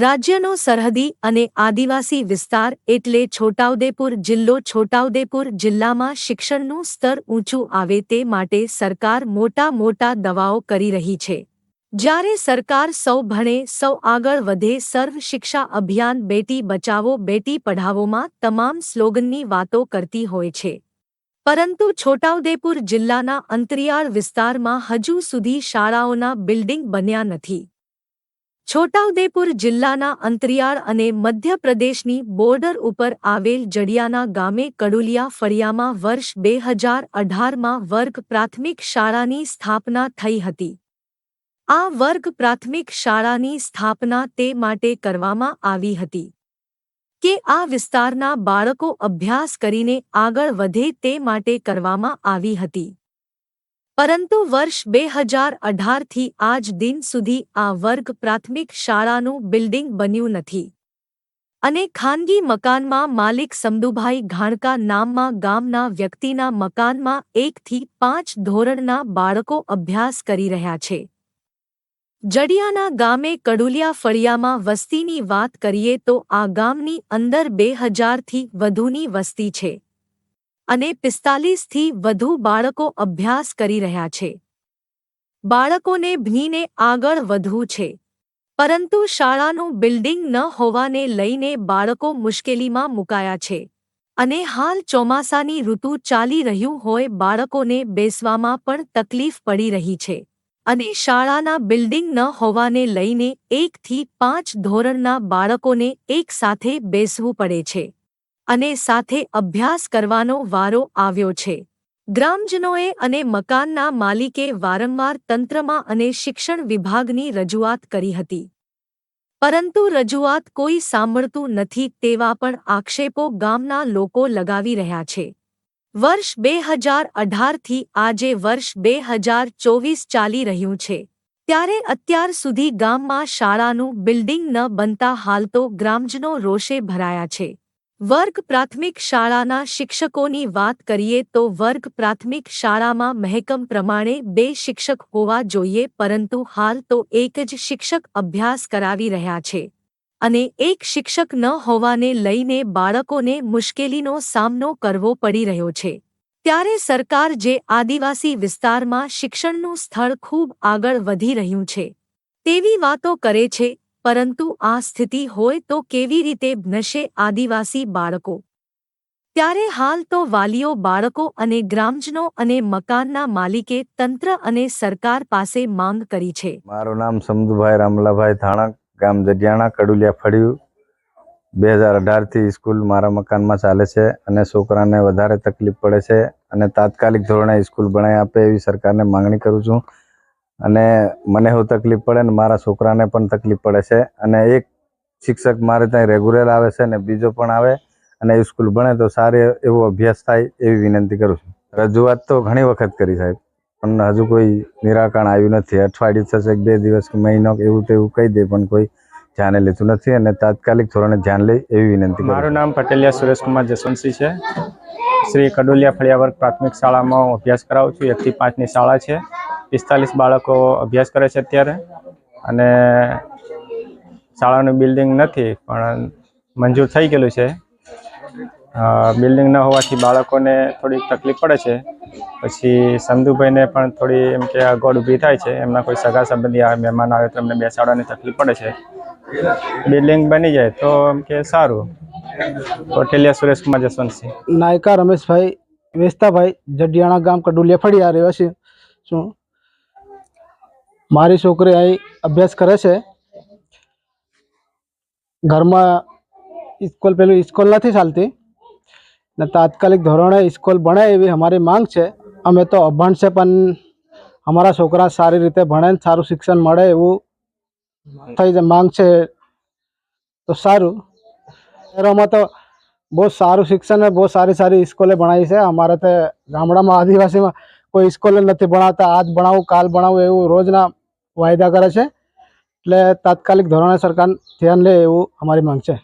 રાજ્યનો સરહદી અને આદિવાસી વિસ્તાર એટલે છોટાઉદેપુર જિલ્લો છોટાઉદેપુર જિલ્લામાં શિક્ષણનું સ્તર ઊંચું આવે તે માટે સરકાર મોટા મોટા દવાઓ કરી રહી છે. જ્યારે સરકાર સૌ ભણે, સૌ આગળ વધે, સર્વ શિક્ષા અભિયાન બેટી બચાવો, બેટી પઢાવોમાં તમામ સ્લોગનની વાતો કરતી હોય છે. પરંતુ છોટાઉદેપુર જિલ્લાના અંતરિયાળ વિસ્તારમાં હજુ સુધી શાળાઓના બિલ્ડિંગ બન્યા નથી. છોટાઉદેપુર જિલ્લાના અંતરિયાળ અને મધ્યપ્રદેશની બોર્ડર ઉપર આવેલ જડિયાના ગામે કડુલિયા ફળિયામાં વર્ષ બે હજાર અઢારમાં વર્ગ પ્રાથમિક શાળાની સ્થાપના થઈ હતી. આ વર્ગ પ્રાથમિક શાળાની સ્થાપના તે માટે કરવામાં આવી હતી. કે આ વિસ્તારના બાળકો અભ્યાસ કરીને આગળ વધે તે માટે કરવામાં આવી હતી. પરંતુ વર્ષ બે હજાર અઢારથી આજ દિન સુધી આ વર્ગ પ્રાથમિક શાળાનું બિલ્ડિંગ બન્યું નથી. અને ખાનગી મકાનમાં માલિક સમદુભાઈ ઘાણકા નામમાં ગામના વ્યક્તિના મકાનમાં એકથી પાંચ ધોરણના બાળકો અભ્યાસ કરી રહ્યા છે. જડિયાના ગામે કડુલિયા ફળિયામાં વસ્તીની વાત કરીએ તો આ ગામની અંદર બે હજારથી વધુની વસ્તી છે. અને પિસ્તાલીસથી વધુ બાળકો અભ્યાસ કરી રહ્યા છે. બાળકોને ભણીને આગળ વધવું છે. પરંતુ શાળાનું બિલ્ડિંગ ન હોવાને લઈને બાળકો મુશ્કેલીમાં મુકાયા છે. અને હાલ ચોમાસાની ઋતુ ચાલી રહ્યું હોય બાળકોને બેસવામાં પણ તકલીફ પડી રહી છે. અને શાળાના બિલ્ડિંગ ન હોવાને લઈને એકથી પાંચ ધોરણના બાળકોને એકસાથે બેસવું પડે છે. અને સાથે અભ્યાસ કરવાનો વારો આવ્યો છે. ગ્રામજનોએ અને મકાનના માલિકે વારંવાર તંત્રમાં અને શિક્ષણ વિભાગની રજૂઆત કરી હતી. પરંતુ રજૂઆત કોઈ સાંભળતું નથી તેવા પણ આક્ષેપો ગામના લોકો લગાવી રહ્યા છે. વર્ષ બે હજાર અઢારથી આજે વર્ષ બે હજાર ચોવીસ ચાલી રહ્યું છે. ત્યારે અત્યાર સુધી ગામમાં શાળાનું બિલ્ડિંગ ન બનતા હાલ તો ગ્રામજનો રોષે ભરાયા છે. વર્ગ પ્રાથમિક શાળાના શિક્ષકોની વાત કરીએ તો વર્ગ પ્રાથમિક શાળામાં મહેકમ પ્રમાણે બે શિક્ષક હોવા જોઈએ, પરંતુ હાલ તો એક જ શિક્ષક અભ્યાસ કરાવી રહ્યા છે. અને એક શિક્ષક ન હોવાને લઈને બાળકોને મુશ્કેલીનો સામનો કરવો પડી રહ્યો છે. ત્યારે સરકાર જે આદિવાસી વિસ્તારમાં શિક્ષણનું સ્થળ ખૂબ આગળ વધી રહ્યું છે. તેવી વાતો કરે છે પરંતુ આ સ્થિતિ હોય તો કેવી રીતે ભણશે આદિવાસી બાળકો? ત્યારે હાલ તો વાલીઓ, બાળકો અને ગ્રામજનો અને મકાનના માલિકે તંત્ર અને સરકાર પાસે માંગ કરી છે. મારું નામ સમુદભાઈ રામલાભાઈ થાણક, ગામ જડિયાણા કડુલિયા ફળિયું. બે હજાર અઢારથી સ્કૂલ મારા મકાનમાં ચાલે છે અને છોકરાને વધારે તકલીફ પડે છે અને તાત્કાલિક ધોરણે સ્કૂલ બનાવી આપે એવી સરકારને માંગણી કરું છું. અને મને એવું તકલીફ પડે ને મારા છોકરાને પણ તકલીફ પડે છે. અને એક શિક્ષક મારે ત્યાં રેગ્યુલર આવે છે ને બીજો પણ આવે અને એ સ્કૂલ ભણે તો સારી એવો અભ્યાસ થાય એવી વિનંતી કરું છું. રજૂઆત તો ઘણી વખત કરી સાહેબ, પણ હજુ કોઈ નિરાકરણ આવ્યું નથી. અઠવાડિયું થશે બે દિવસ કે મહિનો એવું તેવું કહી દે, પણ કોઈ ધ્યાને લેતું નથી અને તાત્કાલિક ધોરણે ધ્યાન લે એવી વિનંતી મારું નામ પટેલિયા સુરેશકુમાર જસવંતસિંહ છે. શ્રી કડોલિયા ફળિયાવર્ગ પ્રાથમિક શાળામાં હું અભ્યાસ કરાવું છું. એકથી પાંચની શાળા છે. પિસ્તાલીસ બાળકો અભ્યાસ કરે છે અત્યારે. અને શાળાનું બિલ્ડિંગ નથી, પણ મંજૂર થઈ ગયેલું છે. બિલ્ડિંગ ન હોવાથી બાળકોને થોડીક તકલીફ પડે છે. પછી સંધુભાઈને પણ થોડી એમ કે અગવડ ઊભી થાય છે. એમના કોઈ સગા સંબંધી આવે મહેમાન આવે તો એમને બેસાડવાની તકલીફ પડે છે. બિલ્ડિંગ બની જાય તો એમ કે સારું. કોટેલિયા સુરેશકુમાર જસવંતસિંહ. નાયકા રમેશભાઈ વેસ્તાભાઈ, જડિયાણા ગામ કડુલિયા ફળિયા, રહેવાસી છું. મારી છોકરી અહીં અભ્યાસ કરે છે. ઘરમાં સ્કૂલ પેલું સ્કૂલ નથી ચાલતી. ને તાત્કાલિક ધોરણે સ્કૂલ ભણે એવી અમારી માંગ છે. અમે તો અભણ છે પણ અમારા છોકરા સારી રીતે ભણે ને સારું શિક્ષણ મળે એવું થઈ જાય માંગ છે. તો સારું. શહેરોમાં તો બહુ સારું શિક્ષણ બહુ સારી સારી સ્કૂલે ભણાવી છે. અમારે તે ગામડામાં, આદિવાસીમાં કોઈ સ્કૂલે નથી ભણાવતા. આજ ભણાવું, કાલ ભણાવું એવું રોજના વાયદા કરે છે. એટલે તાત્કાલિક ધોરણે સરકાર ધ્યાન લે એવું અમારી માંગ છે.